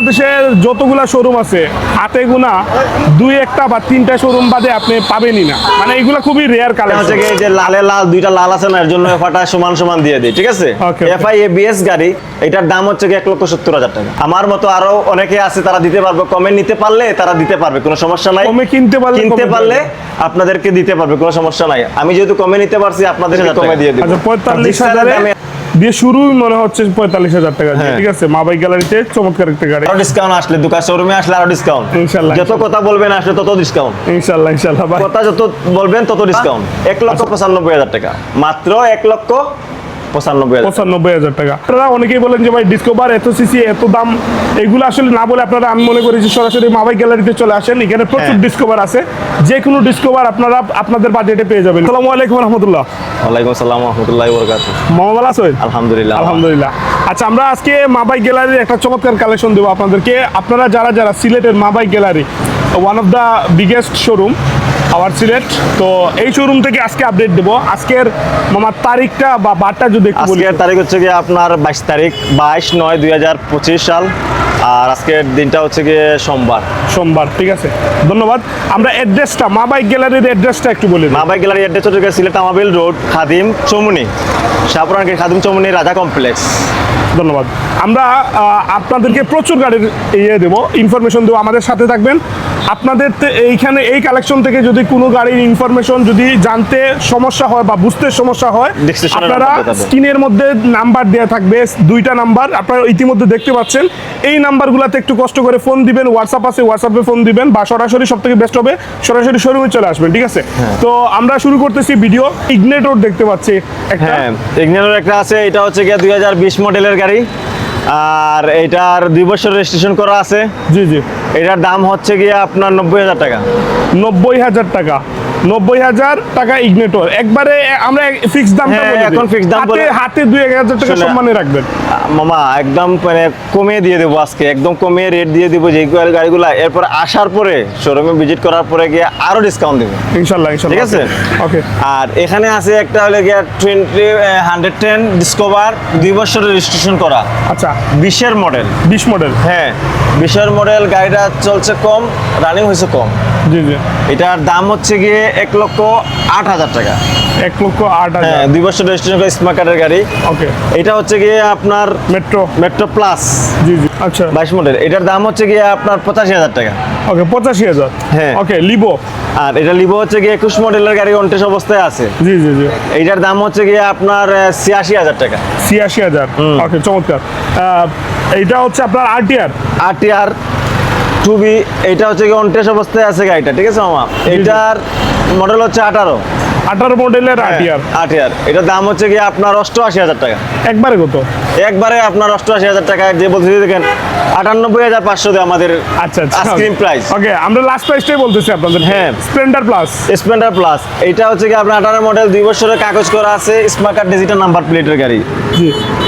বাংলাদেশের যতগুলা শোরুম আছে হাতে গোনা দুই একটা বা তিনটা শোরুম বাদে আপনি পাবেনই না। মানে এগুলা খুবই রেয়ার কালেকশন কি যে লালে লাল দুইটা লাল আছে না এর জন্য এফআটা সমান সমান দিয়ে দিই ঠিক আছে. এফআই এবিএস গাড়ি এটার দাম হচ্ছে কি এক লক্ষ সত্তর হাজার টাকা। আমার মতো আরও অনেকে আছে তারা দিতে পারবে কমে নিতে পারলে তারা দিতে পারবে কোনো সমস্যা নাই। কমে কিনতে পারলে কিনতে পারলে আপনাদেরকে দিতে পারবে কোনো সমস্যা নাই। আমি যেহেতু কমে নিতে পারছি আপনাদেরকে কমে দিয়ে দিই আচ্ছা পঁয়তাল্লিশ হাজারে দিয়ে শুরু মনে হচ্ছে পঁয়তাল্লিশ হাজার টাকা হ্যাঁ। ঠিক আছে? মা বাই গ্যালারিতে চমৎকার একটা গাড়ি। আরও ডিসকাউন্ট আসলে দোকান শোরুমে আসলে আরও ডিসকাউন্ট ইনশাল্লাহ, যত কথা বলবেন আসলে তত ডিসকাউন্ট ইনশাল্লাহ ইনশাল্লাহ কথা যত বলবেন তত ডিসকাউন্ট এক লক্ষ পঁচানব্বই হাজার টাকা। মাত্র এক লক্ষ পঁচানব্বই হাজার টাকা। আপনারা অনেকেই বলেন যে ভাই ডিসকভার এত সিসি এত দাম এগুলো আসলে না বলে আপনারা আমি মনে করি যে সরাসরি মাবাই গ্যালারিতে চলে আসেন। এখানে প্রচুর হ্যাঁ। ডিসকভার আছে। যে কোনো ডিসকভার আপনারা আপনাদের বাজেটে পেয়ে যাবেন। আসসালামু আলাইকুম রহমতুল্লাহ। ওয়ালাইকুম আসসালাম রহমতুল্লাহ বরকাত মোহাম্মদ ভালো আছেন? আলহামদুলিল্লাহ। আলহামদুলিল্লাহ। আচ্ছা আমরা আজকে মাবাই গ্যালারির একটা চমৎকার কালেকশন দেবো আপনাদেরকে। আপনারা যারা যারা সিলেটের মাবাই gallery one of the biggest showroom our Sylhet. তো এই শোরুম থেকে আজকে আপডেট দেবো। আজকের মামার তারিখটা বা বারটা যদি আজকের তারিখ হচ্ছে গিয়ে আপনার বাইশ তারিখ, বাইশ নয় দুই সাল। আর আজকের দিনটা হচ্ছে গিয়ে সোমবার। সোমবার ঠিক আছে? ধন্যবাদ। আমরা অ্যাড্রেসটা মা বাইক গ্যালারির অ্যাড্রেসটা একটু বলি দিই। মা বাই গ্যালারি অ্যাড্রেস হচ্ছে গিয়ে Sylhet Tamabil road Khadim Choumuhani. Shahporan gate Khadim Choumuhani Raja complex ধন্যবাদ। আমরা আপনাদেরকে প্রচুর গাড়ির ইয়ে দেবো ইনফরমেশন দেবো আমাদের সাথে থাকবেন। আপনাদের এইখানে এই কালেকশন থেকে যদি কোনো গাড়ির ইনফরমেশন যদি জানতে সমস্যা হয় বা বুঝতে সমস্যা হয় আপনারা। স্ক্রিনের মধ্যে নাম্বার দেওয়া থাকবে দুইটা নাম্বার আপনারা ইতিমধ্যে দেখতে পাচ্ছেন। এই নাম্বারগুলোতে একটু কষ্ট করে ফোন দিবেন হোয়াটসঅ্যাপ আছে হোয়াটসঅ্যাপে ফোন দিবেন বা সরাসরি সব থেকে বেস্ট হবে সরাসরি শোরুমে চলে আসবেন ঠিক আছে? হ্যাঁ। তো আমরা শুরু করতেছি ভিডিও ইগনেটর দেখতে পাচ্ছি হ্যাঁ ইগনিয়ানোর একটা আছে এটা হচ্ছে গিয়ে দুই হাজার বিশ মডেলের গাড়ি। আর এটার দুই বছর রেজিস্ট্রেশন করা আছে। জি জি। এটার দাম হচ্ছে গিয়ে আপনার নব্বই হাজার টাকা। নব্বই হাজার টাকা। নব্বই হাজার টাকা ইগনেটর একবারে আমরা ফিক্স দামটা হ্যাঁ, এখন fixed দাম বলে- হাতে দুই এক হাজার টাকা সম্মানে রাখবেন। মামা একদম মানে কমিয়ে দিয়ে দেবো আজকে। একদম কমিয়ে রেট দিয়ে দেবো যে গাড়িগুলো। এরপর আসার পরে শোরুমে ভিজিট করার পরে গিয়ে আরও ডিসকাউন্ট দেবো। ইনশাল্লাহ ইনশাল্লাহ। ঠিক আছে? ওকে আর এখানে আছে একটা হলে গিয়ে টোয়েন্টি হান্ড্রেড টেন ডিসকভার দুই বছরের রেজিস্ট্রেশন করা। আচ্ছা। বিশের মডেল বিশ মডেল হ্যাঁ। বিশের মডেল গাড়িটা চলছে কম রানিং হয়েছে কম। জি জি। এটার দাম হচ্ছে গিয়ে এক লক্ষ আট হাজার টাকা। এক লক্ষ আট হ্যাঁ হাজার দুই বছর রেজিস্ট্রেশন করা স্মার্ট কার্ডের গাড়ি। ওকে। এটা হচ্ছে গিয়ে আপনার মেট্রো মেট্রো প্লাস জি জি। আচ্ছা। বাইশ মডেল এটার দাম হচ্ছে গিয়ে আপনার পঁচাশি হাজার টাকা। ওকে পঁচাশি হাজার। হ্যাঁ। ওকে লিবো আর এটা লিবো হচ্ছে গিয়ে একুশ মডেলের গাড়ি অন্টেস অবস্থায় আছে। জি জি জি। এইটার দাম হচ্ছে গিয়ে আপনার ছিয়াশি হাজার টাকা। ছিয়াশি হাজার। ওকে চমৎকার। এইটা হচ্ছে আপনার RTR R T R two B এটা হচ্ছে গিয়ে অন্টেস অবস্থায় আছে গাড়িটা ঠিক আছে মামা? এটার মডেল হচ্ছে আঠারো। আঠারো মডেলের হ্যাঁ। আরটিআর আটিয়ার এটার দাম হচ্ছে গিয়ে আপনার অষ্টআশি হাজার টাকা। একবারে কত? একবারে আপনার অষ্টআশি হাজার টাকা। যে বলতে দেখেন আটানব্বই হাজার পাঁচশো দিয়ে আমাদের আচ্ছা আচ্ছা। আইসক্রিম প্রাইস ওকে আমরা লাস্ট প্রাইসটাই বলতেছি আপনাদের। হ্যাঁ। স্প্লেন্ডার প্লাস স্প্লেন্ডার প্লাস এটা হচ্ছে কি আপনার আঠারো মডেল দুই বছরের কাগজ করা আছে স্মার্ট কার্ড ডিজিটাল নাম্বার প্লেটের গাড়ি।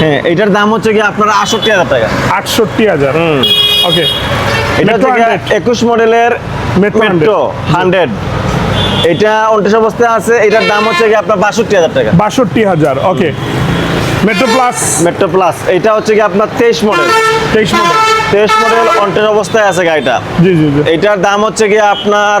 হ্যাঁ এটার দাম হচ্ছে কি আপনার আটষট্টি হাজার টাকা। আটষট্টি হাজার। ওকে এটা হচ্ছে 100 একুশ মডেলের মেট্রো হান্ড্রেড এটা উনত্রিশ অবস্থায় আছে এটার দাম হচ্ছে কি আপনার বাষট্টি হাজার টাকা। বাষট্টি হাজার okay. Metro plus metro plus এটা হচ্ছে কি আপনার তেইশ মডেল তেইশ মডেল তেইশ মডেল অন্টের অবস্থায় আছে গাড়িটা। জি জি জি। এটার দাম হচ্ছে কি আপনার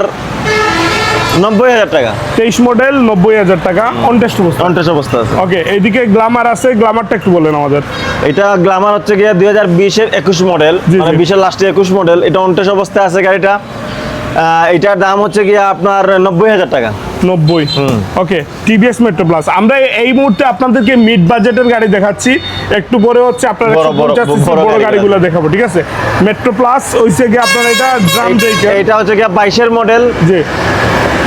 নব্বই হাজার টাকা। তেইশ মডেল নব্বই হাজার টাকা অনটেস্ট অবস্থা অন্টেস অবস্থা আছে। ওকে এইদিকে গ্লামার আছে গ্লামারটা একটু বলেন আমাদের। এটা গ্লামার হচ্ছে গিয়ে দুই হাজার বিশের একুশ মডেল মানে বিশের লাস্টে একুশ মডেল এটা অন্টেস অবস্থায় আছে গাড়িটা। এটার দাম হচ্ছে গিয়ে আপনার নব্বই হাজার টাকা। নব্বই। ওকে টিভিএস মেট্রো প্লাস আমরা এই মুহূর্তে আপনাদেরকে মিড বাজেটের গাড়ি দেখাচ্ছি। একটু পরে হচ্ছে আপনার বড়, বড়, বড় বড় গাড়ি গাড়িগুলো দেখাবো। ঠিক আছে? মেট্রো প্লাস হইছে গিয়ে আপনার এটা ড্রাম এটা হচ্ছে গিয়ে বাইশের মডেল জি।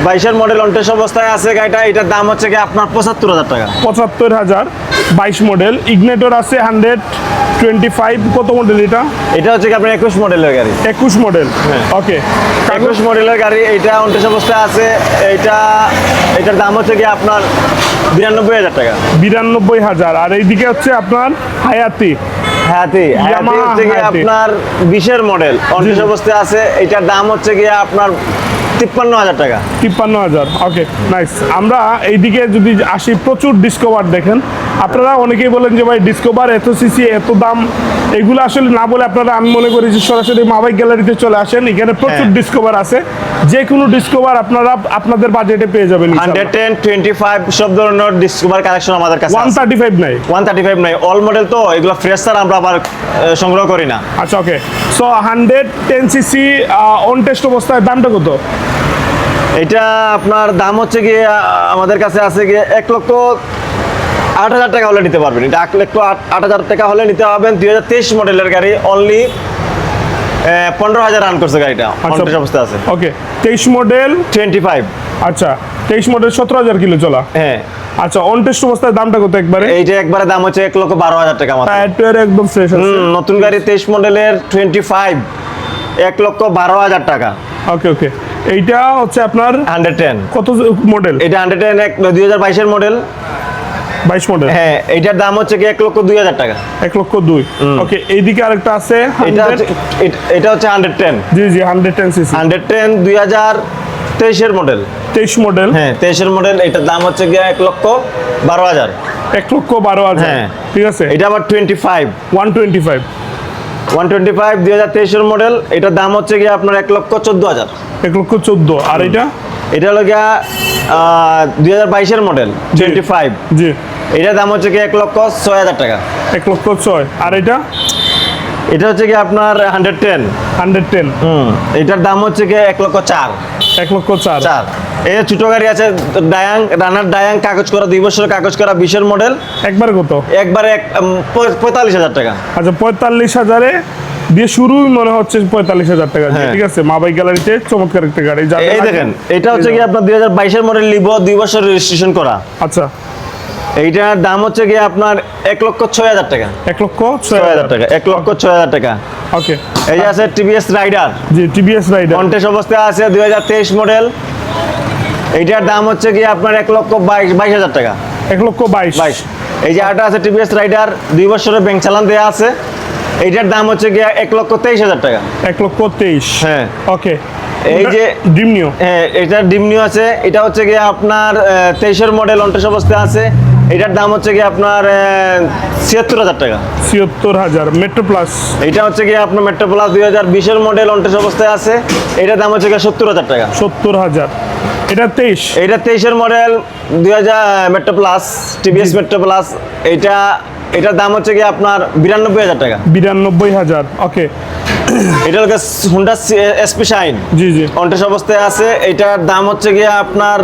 বাইশের মডেল অন্টেস অবস্থায় আছে গাড়িটা। এটার দাম হচ্ছে গিয়ে আপনার পঁচাত্তর হাজার টাকা। পঁচাত্তর হাজার। বাইশ মডেল ইগনেটর আছে হান্ড্রেড টোয়েন্টি ফাইভ কত মডেল এটা? এটা হচ্ছে আপনার একুশ মডেলের গাড়ি। একুশ মডেল হ্যাঁ। ওকে একুশ মডেলের গাড়ি এইটা উনত্রিশ অবস্থায় আছে এইটা এটার দাম হচ্ছে গিয়ে আপনার বিরানব্বই হাজার টাকা। বিরানব্বই হাজার। আর এইদিকে হচ্ছে আপনার হায়াতি হায়াতি হায়াতি হচ্ছে গিয়ে আপনার বিশের মডেল উনত্রিশ অবস্থায় আছে এটার দাম হচ্ছে গিয়ে আপনার তিপ্পান্ন হাজার টাকা। তিপ্পান্ন হাজার ওকে নাইস আমরা এইদিকে যদি আসি প্রচুর ডিসকভার দেখেন। আপনারা অনেকেই বলেন যে ভাই ডিসকভার এত সিসি এত দাম। এগুলো আসলে না বলে আপনারা আমি মনে করি যে সরাসরি মাবাই গ্যালারিতে চলে আসেন। এখানে প্রচুর হ্যাঁ। ডিসকভার আছে। যে কোনো ডিসকভার আপনারা আপনাদের বাজেটে পেয়ে যাবেন হান্ড্রেড টেন টোয়েন্টি ফাইভ সব ধরনের ডিসকভার কালেকশন আমাদের কাছে ওয়ান থার্টি ফাইভ নাই। ওয়ান থার্টি ফাইভ নাই। অল মডেল তো এগুলো ফ্রেশ স্যার আমরা আবার সংগ্রহ করি না। আচ্ছা okay so hundred ten CC on test অবস্থায় দামটা কত? এটা আপনার দাম হচ্ছে গিয়ে আমাদের কাছে আছে গিয়ে এক লক্ষ আট হাজার টাকা হলে নিতে পারবেন। এটা এক লক্ষ আট হাজার টাকা হলে নিতে পারবেন। দুই হাজার তেইশ মডেলের গাড়ি অনলি পনেরো হাজার রান করছে গাড়িটা। অনটেস অবস্থা আছে। ওকে তেইশ মডেল টোয়েন্টি ফাইভ আচ্ছা তেইশ মডেল সতেরো হাজার কিলো চলা? হ্যাঁ। আচ্ছা অন টেস্ট অবস্থায় দামটা কত একবারে? এইটা একবারে দাম হচ্ছে এক লক্ষ বারো হাজার টাকা মাত্র। টায়ার একদম ফ্রেশ আছে। নতুন গাড়ি তেইশ মডেলের টোয়েন্টি ফাইভ এক লক্ষ বারো হাজার টাকা। ওকে ওকে এইটা হচ্ছে আপনার হান্ড্রেড টেন কত মডেল এটা হান্ড্রেড টেন এক দুই হাজার বাইশের মডেল বাইশ মডেল? হ্যাঁ এইটার দাম হচ্ছে কি এক লক্ষ দুই হাজার টাকা। এক লক্ষ দুই। ওকে এইদিকে আরেকটা আছে এটা এটা- হচ্ছে হান্ড্রেড টেন জি জি hundred ten CC hundred ten দুই হাজার তেইশের মডেল। তেইশ মডেল? হ্যাঁ তেইশের মডেল এটার দাম হচ্ছে গিয়ে এক লক্ষ বারো হাজার। এক লক্ষ বারো হাজার। হ্যাঁ। ঠিক আছে? এটা আবার twenty five one twenty five one twenty five দুই হাজার তেইশের মডেল এটার দাম হচ্ছে গিয়ে আপনার এক লক্ষ চোদ্দ হাজার। এক লক্ষ চোদ্দ। আর এটা? এটা হলো গিয়া দুই হাজার বাইশের মডেল টোয়েন্টি ফাইভ জি। এটার দাম হচ্ছে গিয়ে এক লক্ষ ছয় হাজার টাকা। এক লক্ষ ছয়। আর এটা? এটা হচ্ছে গিয়ে আপনার হান্ড্রেড টেন হান্ড্রেড টেন হুম এটার দাম হচ্ছে গিয়ে এক লক্ষ চার। এক লক্ষ চার। চার। এই ছোট গাড়ি আছে ডায়াং রানার ডায়াং কাগজ করা দুই বছরের কাগজ করা বিশের মডেল একবারে কত? একবারে এক পঁয়তাল্লিশ হাজার টাকা। আচ্ছা পঁয়তাল্লিশ হাজারে দিয়ে শুরুই মনে হচ্ছে পঁয়তাল্লিশ হাজার টাকা হ্যাঁ। ঠিক আছে? মাবাই গ্যালারিতে চমৎকার একটা গাড়ি। এই দেখেন এটা হচ্ছে কি আপনার দুই হাজার বাইশের মডেল লিবো দুই বছর রেজিস্ট্রেশন করা। আচ্ছা। এইটার দাম হচ্ছে গিয়ে আপনার এক লক্ষ ছয় হাজার টাকা। এক লক্ষ ছয় হাজার টাকা এক লক্ষ ছয় হাজার টাকা। ওকে। এই যে আছে টিভিএস রাইডার জি টিভিএস রাইডার কন্টেস অবস্থায় আছে দুই হাজার তেইশ মডেল এইটার দাম হচ্ছে কি আপনার এক লক্ষ বাইশ বাইশ হাজার টাকা। এক লক্ষ বাইশ। বাইশ। এই যে আরেকটা আছে টিভিএস রাইডার দুই বছরের ব্যাংক চালান দেওয়া আছে। এইটার দাম হচ্ছে গিয়ে এক লক্ষ তেইশ হাজার টাকা। এক লক্ষ তেইশ। হ্যাঁ। ওকে। এই যে- ড্রিম নিউ হ্যাঁ এটার ডিমনিউ আছে। এটা হচ্ছে গিয়ে আপনার তেইশের মডেল অন্টেস অবস্থায় আছে। এটার দাম হচ্ছে গিয়ে আপনার ছিয়াত্তর হাজার টাকা। ছিয়াত্তর হাজার মেট্রো প্লাস এটা হচ্ছে গিয়ে আপনার মেট্রো প্লাস দুই হাজার বিশের মডেল অন্টেস অবস্থায় আছে। এটার দাম হচ্ছে গিয়ে সত্তর হাজার টাকা। সত্তর হাজার। এটা তেইশ। এইটা তেইশের মডেল দুই হাজার metro plus TVS metro plus এইটা এটার দাম হচ্ছে গিয়ে আপনার বিরানব্বই হাজার টাকা। বিরানব্বই হাজার ওকে। এটা হচ্ছে হুন্ডা এসপি শাইন জি জি। অন্টেস অবস্থায় আছে। এটার দাম হচ্ছে গিয়ে আপনার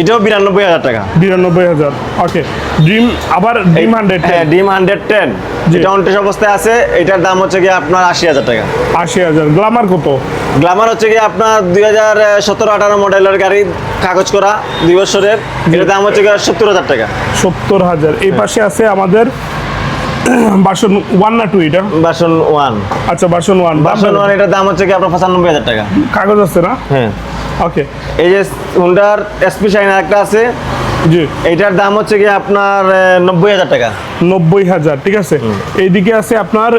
এটাও বিরানব্বই হাজার টাকা। বিরানব্বই হাজার ওকে ড্রিম আবার ড্রিম হান্ড্রেড হ্যাঁ ডিম হান্ড্রেড টেন। এটা অন্টেস অবস্থায় আছে এটার দাম হচ্ছে গিয়ে আপনার আশি হাজার টাকা। আশি হাজার গ্লামার কত? গ্লামার হচ্ছে গিয়ে আপনার দুই হাজার সতেরো আঠারো মডেলের গাড়ি কাগজ করা দুই বছরের। এটার দাম হচ্ছে গিয়ে সত্তর হাজার টাকা। সত্তর হাজার এই পাশে আছে আমাদের বাসন ওয়ান না টু এটা? ভার্সন ওয়ান আচ্ছা বাসন ওয়ান ভার্সন ওয়ান এটার দাম হচ্ছে কি আপনার পঁচানব্বই হাজার টাকা। কাগজ আছে না? হ্যাঁ। ওকে এই যে হুন্ডার এসপি শাইন একটা আছে। জি। এইটার দাম হচ্ছে কি আপনার নব্বই হাজার টাকা। নব্বই হাজার ঠিক আছে? এইদিকে আছে আপনার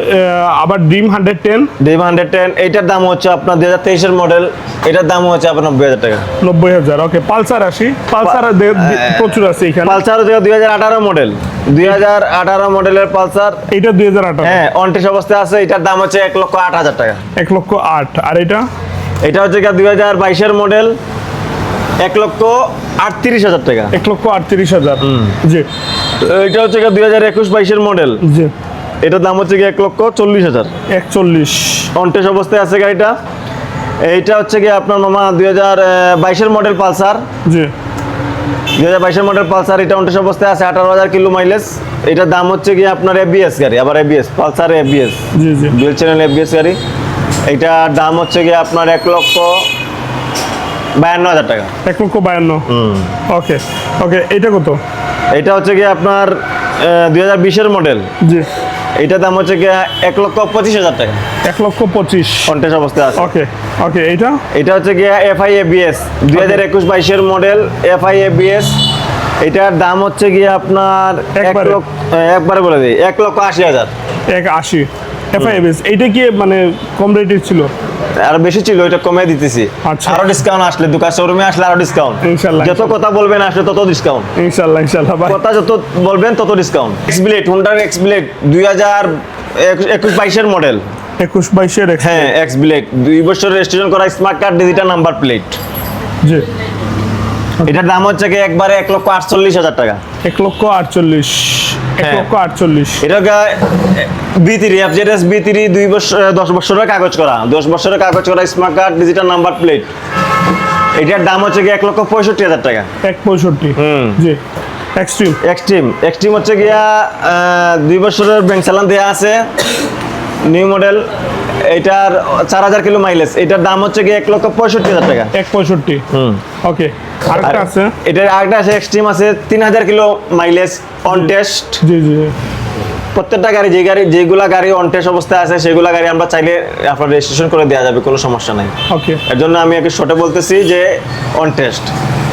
আবার ড্রিম হান্ড্রেড টেন ডিম হান্ড্রেড টেন এইটার দাম হচ্ছে আপনার দুই হাজার তেইশের মডেল এটার দাম হচ্ছে আপনার নব্বই হাজার টাকা। নব্বই হাজার ওকে পালসার আসি। পালসার দে- দে- প্রচুর আছে এখানে। পালসার হচ্ছে দুই হাজার আঠারো মডেল দুই হাজার আঠারো মডেলের পালসার। এটা দুই হাজার আঠারো। হ্যাঁ অনটিস অবস্থায় আছে। এটার দাম হচ্ছে এক লক্ষ আট হাজার টাকা। এক লক্ষ আট। আর এটা এটা হচ্ছে দুই হাজার বাইশের মডেল এক লক্ষ আটত্রিশ হাজার টাকা। এক লক্ষ আটত্রিশ হাজার। জি। এটা হচ্ছে দুই হাজার একুশ বাইশের মডেল জি। এটার দাম হচ্ছে গিয়ে এক লক্ষ চল্লিশ হাজার। একচল্লিশ অনটেস অবস্থায় আছে গাড়িটা। এইটা হচ্ছে গিয়ে আপনার মামা দুই হাজার বাইশের মডেল পালসার। জি। দুই হাজার বাইশের মডেল পালসার এটা অনটেস অবস্থায় আছে আঠারো হাজার কিলো মাইলেজ এটার দাম হচ্ছে গিয়ে আপনার এবিএস গাড়ি আবার এবিএস পালসার এবিএস জি জি। ডুয়েল চ্যানেল এবিএস গাড়ি। এইটার দাম হচ্ছে কি আপনার এক লক্ষ বায়ান্ন হাজার টাকা। এক লক্ষ বায়ান্ন? ওকে ওকে এটা কত? এটা হচ্ছে কি আপনার দুই হাজার বিশের মডেল। জি। এইটার দাম হচ্ছে কি এক লক্ষ পঁচিশ হাজার টাকা। এক লক্ষ পঁচিশ। কন্টেস অবস্থায় আছে। ওকে ওকে এইটা এটা হচ্ছে গিয়ে এফআই এবিএস দুই হাজার একুশ বাইশের মডেল এফআই এবিএস এটার দাম হচ্ছে গিয়ে আপনার এক? লক্ষ একবারে বলে দিই এক লক্ষ আশি হাজার। এক আশি। এফআইএস এইটা কি মানে কম রেটের ছিল? আর বেশি ছিল এটা কমে দিতেছি। আচ্ছা। আরও ডিসকাউন্ট আসলে দোকান শোরুমে আসলে আরও ডিসকাউন্ট ইনশাল্লাহ। যত কথা বলবেন আসলে তত ডিসকাউন্ট ইনশাল্লাহ ভাই। কথা যত বলবেন তত ডিসকাউন্ট এক্স ব্লেড হুন্ডার এক্স ব্লেড দুই হাজার একুশ বাইশের মডেল একুশ বাইশের এক্স হ্যাঁ এক্স ব্লেড দুই বছর রেজিস্ট্রেশন করা smart card digital number plate জি। এটার দাম হচ্ছে কি একবারে এক লক্ষ আটচল্লিশ হাজার টাকা। এক লক্ষ আটচল্লিশ। এক হ্যাঁ। লক্ষ আটচল্লিশ। এটা এফজেডএস দুই বছর দশ বছরের কাগজ করা। দশ বছরের কাগজ করা smart card digital number plate এটার দাম হচ্ছে কি এক লক্ষ পঁয়ষট্টি হাজার টাকা। এক পঁয়ষট্টি। হুম। জি। এক্সট্রিম এক্সট্রিম এক্সট্রিম হচ্ছে গিয়া দুই বছরের ব্যাংক চালান দেওয়া আছে। নিউ মডেল এটার চার হাজার কিলো মাইলেজ এটার দাম হচ্ছে গিয়ে এক লক্ষ পঁয়ষট্টি হাজার টাকা। এক পঁয়ষট্টি। হুম। ওকে আরেকটা আছে? এটার আরেকটা আছে এক্সট্রিম আছে তিন হাজার কিলো মাইলেজ অন টেস্ট জি জি। প্রত্যেকটা গাড়ি যে গাড়ি যেগুলা গাড়ি অন টেস্ট অবস্থায় আছে সেগুলা গাড়ি আমরা চাইলে আপনার রেজিস্ট্রেশন করে দেওয়া যাবে কোনো সমস্যা নাই। ওকে এর জন্য আমি একটু শর্টে বলতেছি যে অন টেস্ট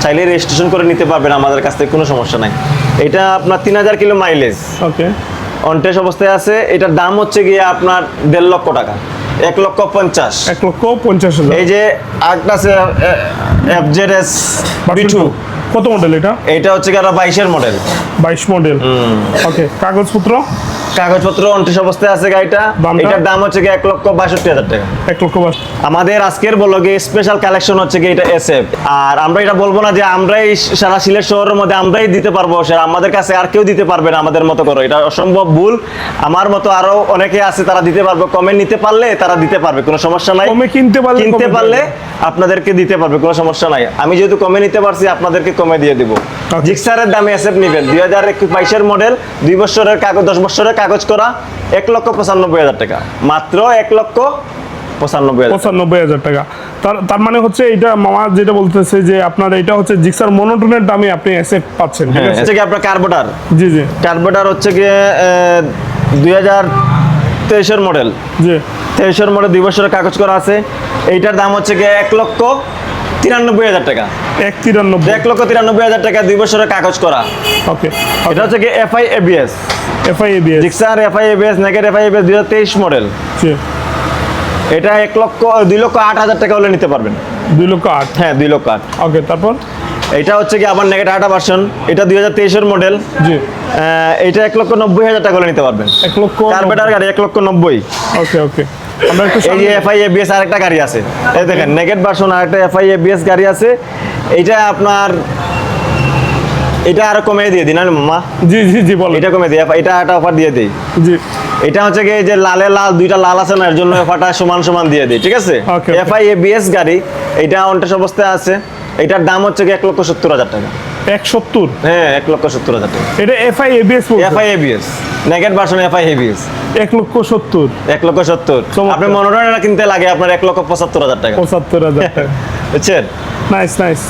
চাইলে রেজিস্ট্রেশন করে নিতে পারবেন আমাদের কাছ থেকে কোনো সমস্যা নাই। এটা আপনার তিন হাজার kilo mileage okay on test অবস্থায় আছে এটার দাম হচ্ছে গিয়ে আপনার দেড় লক্ষ টাকা। এক লক্ষ পঞ্চাশ। এক লক্ষ পঞ্চাশ এই যে আরেকটা আছে এফ জেড এস টু কত মডেল এটা? এটা হচ্ছে কি বাইশের মডেল বাইশ মডেল ওকে কাগজপত্র? কাগজপত্র অনটেস্ট অবস্থায় আছে গাড়িটা? এটার দাম হচ্ছে কি এক লক্ষ বাষট্টি হাজার টাকা। এক লক্ষ বাস আমাদের আজকের বলগে স্পেশাল কালেকশন হচ্ছে কি এটা এসএফ আর আমরা এটা বলব না যে আমরাই সারা সিলেট শহরের মধ্যে আমরাই দিতে পারব সেটা আমাদের কাছে আর কেউ দিতে পারবে না আমাদের মতো করে। এটা অসম্ভব ভুল। আমার মতো আরও অনেকে আছে তারা দিতে পারবে। কমে নিতে পারলে তারা দিতে পারবে কোনো সমস্যা নাই। কমে কিনতে পারলে কিনতে পারলে আপনাদেরকে দিতে পারবে কোনো সমস্যা নাই। আমি যেহেতু কমে নিতে পারছি আপনাদেরকে কমে দিয়ে দিব. জিক্সারের দামে এসএফ নেবেন। দুই হাজার একুশ বাইশের মডেল দুই বছরের কাগজ দশ বছরের কাগজ করা এক লক্ষ পঁচানব্বই হাজার টাকা। মাত্র এক লক্ষ পঁচানব্বই হাজার টাকা। তার তার মানে হচ্ছে এটা মামা যেটা বলতেছে যে আপনার এটা হচ্ছে জিক্সার মনোটনের দামে আপনি এসএফ পাচ্ছেন হ্যাঁ হচ্ছে কি আপনার কার্বোটার জি জি। কার্বোটার হচ্ছে গিয়ে দুই হাজার তেইশের মডেল জি। তেইশের মডেল দুই বছরের কাগজ করা আছে। এইটার দাম হচ্ছে গিয়ে এক লক্ষ তিরানব্বই হাজার টাকা। এক তিরানব্বই। এক লক্ষ তিরানব্বই হাজার টাকা দুই বছরের কাগজ করা। ওকে এটা হচ্ছে কি FI ABS FI ABS Gixxer FI ABS naked FI ABS দুই হাজার তেইশ মডেল জি। এটা এক লক্ষ দুই লক্ষ আট হাজার টাকা হলে নিতে পারবেন। দুই লক্ষ আট? হ্যাঁ দুই লক্ষ আট। ওকে তারপর? এটা হচ্ছে কি আবার নেগেট আটা ভার্সন এটা দুই হাজার তেইশের মডেল জি। এটা এক লক্ষ নব্বই হাজার টাকা হলে নিতে পারবেন। এক লক্ষ কার্বেটার গাড়ি এক লক্ষ নব্বই। ওকে ওকে। আমরা একটু এই এফআই এবিএস আরেকটা গাড়ি আছে। এই দেখেন নেগেট ভার্সন আরেকটা এফআই এবিএস গাড়ি আছে। এইটা আপনার এটা আরও কমে দিয়ে দিন না মামা জি জি জি বলো এটা কমে দিই এটা একটা অফার দিয়ে দিই। জি। এটা হচ্ছে কি এই যে লালে লাল দুইটা লাল আছে না এর জন্য অফারটা সমান সমান দিয়ে দিই ঠিক আছে. এফআই এবিএস গাড়ি এটা অনটেস অবস্থায় আছে। এটার দাম হচ্ছে কি এক লক্ষ সত্তর হাজার টাকা। এক সত্তর? হ্যাঁ এক লক্ষ সত্তর হাজার টাকা। এটা FI ABS FI ABS naked version FI ABS এক লক্ষ সত্তর। এক লক্ষ সত্তর। আপনি মনোরঞ্জন কিনতে লাগে আপনার এক লক্ষ পঁচাত্তর হাজার টাকা। পঁচাত্তর হাজার টাকা। বুঝছেন? নাইস নাইস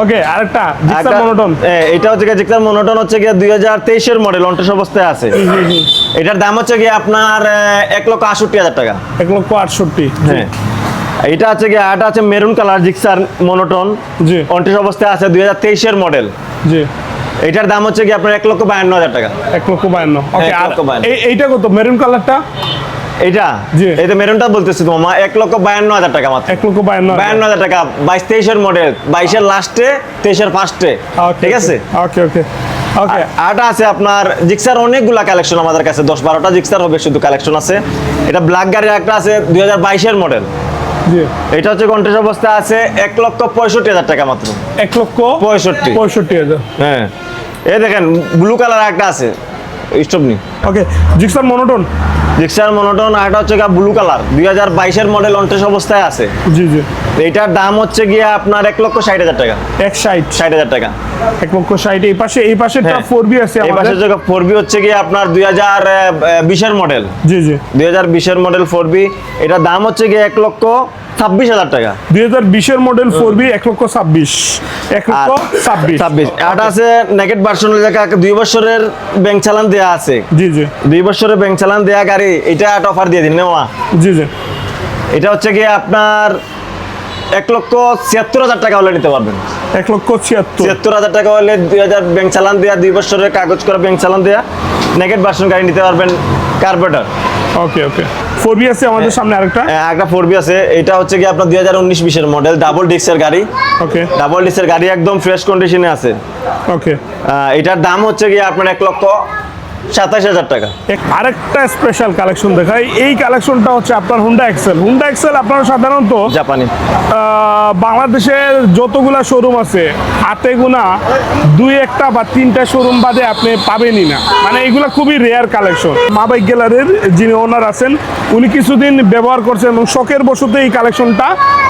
ওকে আরেকটা জিক্সার মনোটন এটা হচ্ছে জিক্সার মনোটন হচ্ছে গিয়ে দুই হাজার তেইশের মডেল অন্টেস অবস্থায় আছে। এটার দাম হচ্ছে গিয়ে আপনার এ, এক লক্ষ আটষট্টি হাজার টাকা। এক লক্ষ আটষট্টি। হ্যাঁ। এটা হচ্ছে গিয়ে এটা আছে মেরুন কালার জিক্সার মনোটন জি। অন্টেস অবস্থায় আছে দুই হাজার তেইশের মডেল জি। এটার দাম হচ্ছে গিয়ে আপনার এক লক্ষ বায়ান্ন হাজার টাকা। এক লক্ষ ওকে আর এইটা কত? মেরুন কালারটা? এইটা? জি। এই তো মেরুনটা বলতেছি তো মামা এক লক্ষ বায়ান্ন হাজার টাকা মাত্র। এক লক্ষ বায়ান্ন। বায়ান্ন হাজার টাকা বাইশ তেইশের মডেল বাইশের লাস্টে তেইশের ফার্স্টে। ঠিক আছে? ওকে ওকে। ওকে। আটা আছে আপনার জিক্সার অনেকগুলা কালেকশন আমাদের কাছে। দশ বারোটা জিক্সার হবে শুধু কালেকশন আছে। এটা ব্ল্যাক গাড়ির একটা আছে দুই হাজার বাইশের মডেল এটা হচ্ছে কন্টেস্ট অবস্থা আছে এক লক্ষ পঁয়ষট্টি হাজার টাকা মাত্র। এক লক্ষ পঁয়ষট্টি। পঁয়ষট্টি হাজার। হ্যাঁ। এই দেখেন ব্লু কালার একটা আছে। স্টপ নি। Okay Gixxer monotone Gixxer monotone আটা হচ্ছে ব্লু কালার দুই হাজার বাইশের মডেল অন্টেস অবস্থায় আছে। জি জি। এইটার দাম হচ্ছে গিয়ে আপনার এক লক্ষ ষাট হাজার টাকা। এক সাইড ষাট হাজার টাকা। এক লক্ষ ষাট। এই পাশে এই হ্যাঁ। ফোর বি আছে এই পাশে ফোর বি হচ্ছে গিয়ে আপনার দুই হাজার বিশের মডেল জি জি। দুই হাজার বিশের মডেল ফোর বি এটার দাম হচ্ছে গিয়ে এক লক্ষ ছাব্বিশ হাজার টাকা। দুই হাজার বিশের মডেল ফোর বি এক লক্ষ ছাব্বিশ। এক লক্ষ আর ছাব্বিশ। ছাব্বিশ। এটা আছে নেগেট ভার্সন দুই বছরের ব্যাংক চালান দেয়া আছে। জি জি। দুই বছরের ব্যাংক চালান দেয়া গাড়ি এটা একটা অফার দিয়ে দিন নেওয়া। জি জি। এটা হচ্ছে গিয়ে আপনার এক লক্ষ ছিয়াত্তর হাজার টাকা হলে নিতে পারবেন। এক লক্ষ ছিয়াত্তর। ছিয়াত্তর হাজার টাকা হলে দুই হাজার ব্যাংক চালান দেওয়া দুই বছরের কাগজ করা ব্যাংক চালান দেওয়া নেগেট ভার্সন গাড়ি নিতে পারবেন কার্পেটার ওকে ওকে। ফোর বি আছে আমাদের সামনে আরেকটা? একটা ফোর বি আছে। এটা হচ্ছে কি আপনার দুই হাজার উনিশ বিশের মডেল ডাবল ডিস্কের গাড়ি। ওকে। ডাবল ডিস্কের গাড়ি একদম ফ্রেশ কন্ডিশনে আছে। ওকে। এটার দাম হচ্ছে কি আপনার এক লক্ষ সাতাশ হাজার টাকা। আরেকটা স্পেশাল কালেকশন দেখাই। এই কালেকশনটা হচ্ছে আপনার হুন্ডা এক্সেল হুন্ডা এক্সেল আপনারা সাধারণত জাপানি। বাংলাদেশের যতগুলা শোরুম আছে হাতে গোনা দুই একটা বা তিনটা শোরুম বাদে আপনি পাবেনই না। মানে এগুলো খুবই রেয়ার কালেকশন মা বাইক গ্যালারির যিনি ওনার আছেন উনি কিছুদিন ব্যবহার করছেন এবং শখের বশত এই কালেকশনটা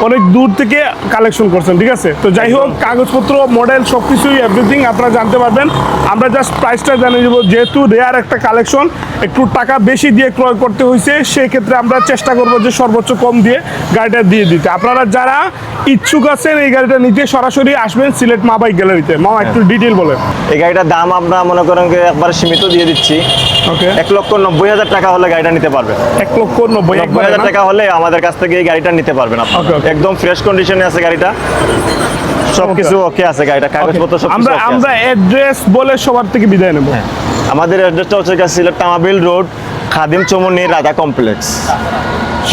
অনেক দূর থেকে কালেকশন করছেন ঠিক আছে? তো যাই হোক কাগজপত্র মডেল সব কিছুই এভরিথিং আপনারা জানতে পারবেন। আমরা জাস্ট প্রাইসটা জানিয়ে দেবো যেহেতু রেয়ার একটা কালেকশন একটু টাকা বেশি দিয়ে ক্রয় করতে হয়েছে সেক্ষেত্রে আমরা চেষ্টা করব যে সর্বোচ্চ কম দিয়ে গাড়িটা দিয়ে দিতে। আপনারা যারা ইচ্ছুক আছেন এই গাড়িটা নিতে সরাসরি আসবেন সিলেট মা বাইক গ্যালারিতে। মা একটু ডিটেল বলেন। এই গাড়িটার দাম আমরা মনে করেন একবার সীমিত দিয়ে দিচ্ছি। ওকে। এক লক্ষ নব্বই হাজার টাকা হলে গাড়িটা নিতে পারবেন। এক লক্ষ নব্বই হাজার টাকা হলে আমাদের কাছ থেকে এই গাড়িটা নিতে পারবেন. একদম ফ্রেশ কন্ডিশনে আছে গাড়িটা। সবকিছু ওকে। আছে গাড়িটা কাগজপত্র সব আমরা আমরা অ্যাড্রেস বলে সবার থেকে বিদায় নেব। আমাদের অ্যাড্রেসটা হচ্ছে গিয়ে Sylhet Tamabil road Khadim Choumuhani Radha complex.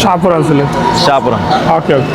Shahporan Sylhet. Shahpura okay okay.